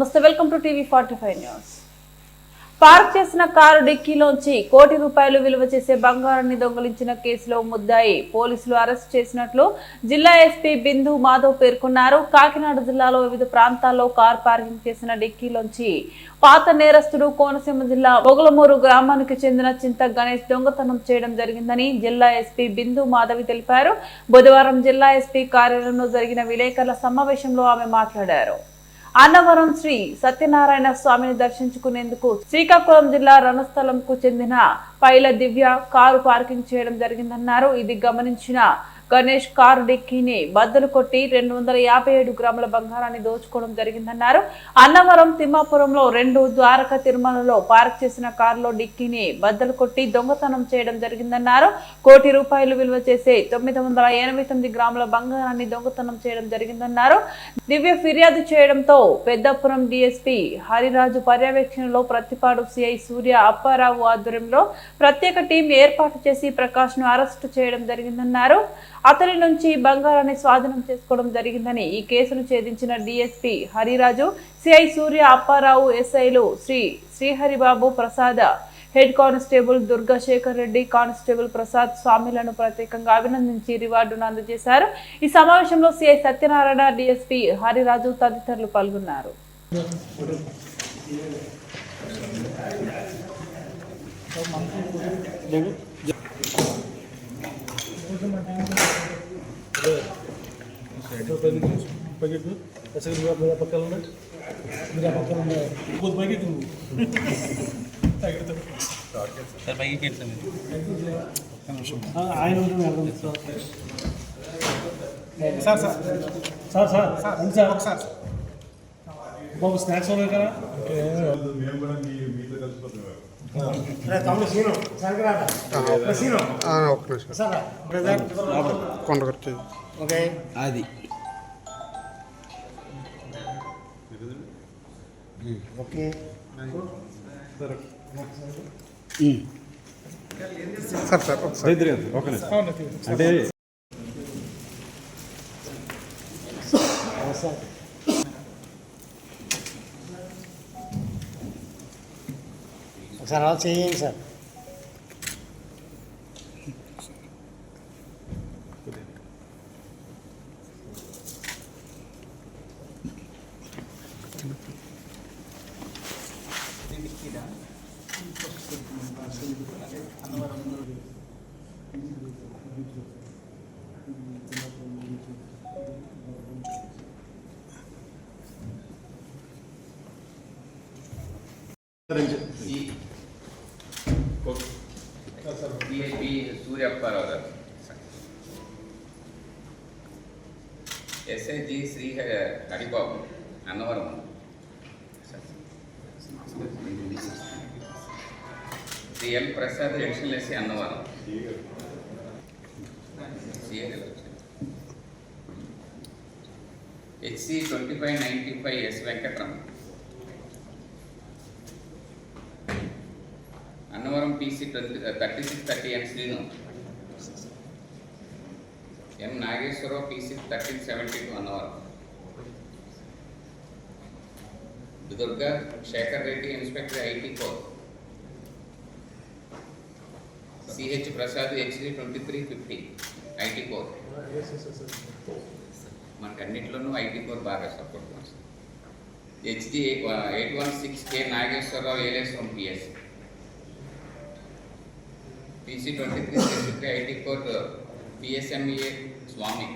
నమస్తే welcome to TV forty five news. Park చేసిన car డిక్కీలోంచి కోటి రూపాయలు విలువ చేసే బంగారాన్ని దొంగిలించిన కేసులో ముద్దాయి పోలీసులు అరెస్ట్ చేసినట్లు జిల్లా ఎస్పీ బిందు మాధవ్ పేర్కొన్నారు. కాకినాడ జిల్లాలో వివిధ ప్రాంతాల్లో కార్ పార్కింగ్ చేసిన డిక్కీలోంచి పాత నేరస్తుడు కోనసీమ జిల్లా మొగలమూరు గ్రామానికి చెందిన చింత గణేష్ దొంగతనం చేయడం జరిగిందని జిల్లా ఎస్పీ బిందు మాధవి తెలిపారు. బుధవారం జిల్లా ఎస్పీ కార్యాలయంలో జరిగిన విలేకరుల సమావేశంలో ఆమె మాట్లాడారు. అన్నవరం శ్రీ సత్యనారాయణ స్వామిని దర్శించుకునేందుకు శ్రీకాకుళం జిల్లా రణస్థలంకు చెందిన పైల దివ్య కారు పార్కింగ్ చేయడం జరిగిందన్నారు. ఇది గమనించిన గణేష్ కారు డిక్కీని బద్దలు కొట్టి రెండు వందల యాభై ఏడు గ్రాముల బంగారాన్ని దోచుకోవడం జరిగిందన్నారు. అన్నవరం తిమ్మాపురంలో రెండు ద్వారక తిరుమలలో పార్క్ చేసిన కారులో డిక్కీని బద్దలు కొట్టి దొంగతనం చేయడం జరిగిందన్నారు. కోటి రూపాయలు విలువ చేసే తొమ్మిది వందల ఎనభై తొమ్మిది గ్రాముల బంగారాన్ని దొంగతనం చేయడం జరిగిందన్నారు. దివ్య ఫిర్యాదు చేయడంతో పెద్దపురం డిఎస్పీ హరిరాజు పర్యవేక్షణలో ప్రతిపాడు సిఐ సూర్య అప్పారావు ఆధ్వర్యంలో ప్రత్యేక టీం ఏర్పాటు చేసి ప్రకాష్ను అరెస్టు చేయడం జరిగిందన్నారు. అతని నుంచి బంగారాన్ని స్వాధీనం చేసుకోవడం జరిగిందని ఈ కేసును ఛేదించిన డీఎస్పీ హరిరాజు సిఐ సూర్య అప్పారావు ఎస్ఐలు Shri Sriharibabu Prasad head constable Durga Shekar Reddy constable Prasad స్వామిలను ప్రత్యేకంగా అభినందించి రివార్డును అందజేశారు. ఈ సమావేశంలో సిఐ సత్యనారాయణ డిఎస్పీ హరిరాజు తదితరులు పాల్గొన్నారు. పైకెక్కు అసలు మీరు పక్కన ఉండండి మీరు పక్కన ఉన్నారు ఇంకొద్ది పైకెక్కు నువ్వు సార్ పైకి ఆయన ఉంటుంది sir sir sir sir sir ఒకసారి బాబు స్నాక్స్ ఉన్నాయి కదా ఒక్క నిమిషం. సార్ కొండగట్టి ఓకే. అది. ఓకే. సార్ సార్ ఒకసారి అంటే ఒకసారి అలా చేయండి సార్ డిఐపి సూర్యప్పారావు గారు SIG Shri Haribabu Annavaram Shri L Prasad additional Annavaram HC twenty five ninety five S Venkatramana Annavaram TC twenty thirty six thirty N Srinu M Nageswararao TC thirteen seventy two Annavaram Durga Shekar Reddy inspector IT core CH Prasad HD twenty three fifty IT core మనకి అన్నింటిలోనూ IT core బాగా support చేస్తుంది HD eight one six K Nageswararao Yeleswaram PS PC twenty three sixty three IT code పిఎస్ఎంఈఏ Swami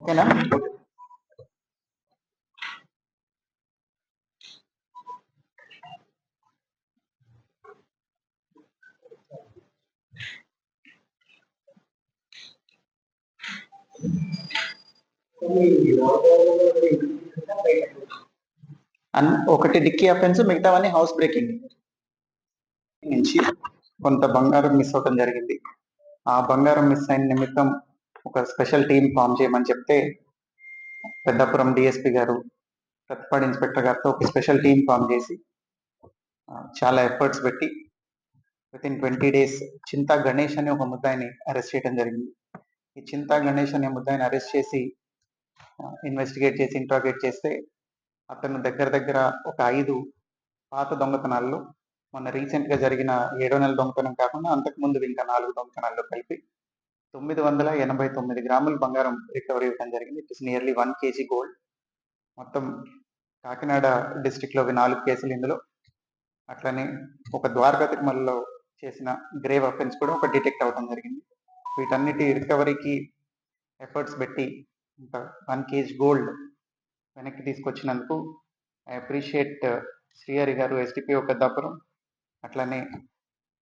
ఓకేనా ఒకటి dicky offence మిగతావన్నీ house breaking నుంచి కొంత బంగారం మిస్ అవడం జరిగింది. ఆ బంగారం మిస్ అయిన నిమిత్తం ఒక స్పెషల్ టీం ఫామ్ చేయమని చెప్తే పెద్దాపురం డిఎస్పి గారు ప్రతిపాడు ఇన్స్పెక్టర్ గారితో ఒక స్పెషల్ టీం ఫామ్ చేసి చాలా ఎఫర్ట్స్ పెట్టి within twenty days Chinta Ganesh అనే ఒక ముద్దాయిని అరెస్ట్ చేయడం జరిగింది. ఈ చింతా గణేష్ అనే ముద్దాయిని అరెస్ట్ చేసి ఇన్వెస్టిగేట్ చేసి ఇంట్రాగేట్ చేస్తే అతను దగ్గర దగ్గర ఒక ఐదు పాత దొంగతనాల్లో మొన్న రీసెంట్గా జరిగిన ఏడో నెల దొంగతనం కాకుండా అంతకు ముందు ఇంకా నాలుగు దొంగతనాల్లో కలిపి తొమ్మిది వందల ఎనభై తొమ్మిది గ్రాముల బంగారం రికవరీ ఇవ్వడం జరిగింది. It is nearly one KG gold మొత్తం కాకినాడ డిస్టిక్లో నాలుగు కేసులు ఇందులో. అట్లనే ఒక ద్వారకా తిరుమలలో చేసిన గ్రేవ్ అఫెన్స్ కూడా ఒక డిటెక్ట్ అవ్వడం జరిగింది. వీటన్నిటి రికవరీకి ఎఫర్ట్స్ పెట్టి వన్ కేజ్ గోల్డ్ వెనక్కి తీసుకొచ్చినందుకు ఐ అప్రిషియేట్ uh, శ్రీహరి గారు ఎస్డిపిఓ పెద్దాపురం అట్లనే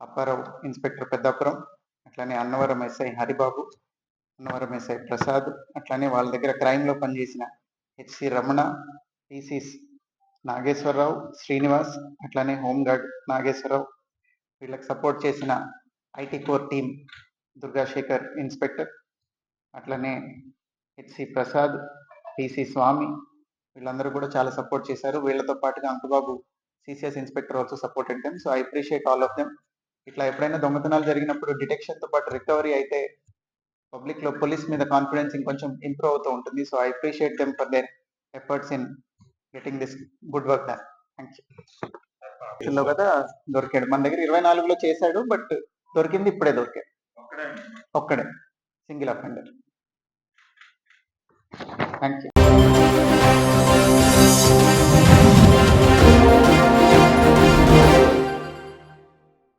అప్పారావు ఇన్స్పెక్టర్ పెద్దాపురం అట్లనే అన్నవరం ఎస్ఐ హరిబాబు అన్నవరం ఎస్ఐ ప్రసాద్ అట్లనే వాళ్ళ దగ్గర క్రైమ్లో పనిచేసిన హెచ్సి రమణ టీసీస్ నాగేశ్వరరావు శ్రీనివాస్ అట్లనే హోంగార్డ్ నాగేశ్వరరావు వీళ్ళకి సపోర్ట్ చేసిన IT core team Durgashekar inspector అట్లనే హెచ్సి ప్రసాద్ టిసి స్వామి వీళ్ళందరూ కూడా చాలా సపోర్ట్ చేశారు. వీళ్ళతో పాటుగా Ankubabu CCS inspector also supported them so I appreciate all of them ఇట్లా ఎప్పుడైనా దొంగతనాలు జరిగినప్పుడు డిటెక్షన్తో పాటు రికవరీ అయితే పబ్లిక్లో పోలీస్ మీద కాన్ఫిడెన్స్ ఇంకొంచెం ఇంప్రూవ్ అవుతూ ఉంటుంది. So I appreciate them for their efforts in getting this good work done thank you కదా దొరికాడు. మన దగ్గర ఇరవై నాలుగులో చేశాడు బట్ దొరికింది ఇప్పుడే దొరికాడు. ఒక్కడే సింగిల్ అఫెండర్ థ్యాంక్ యూ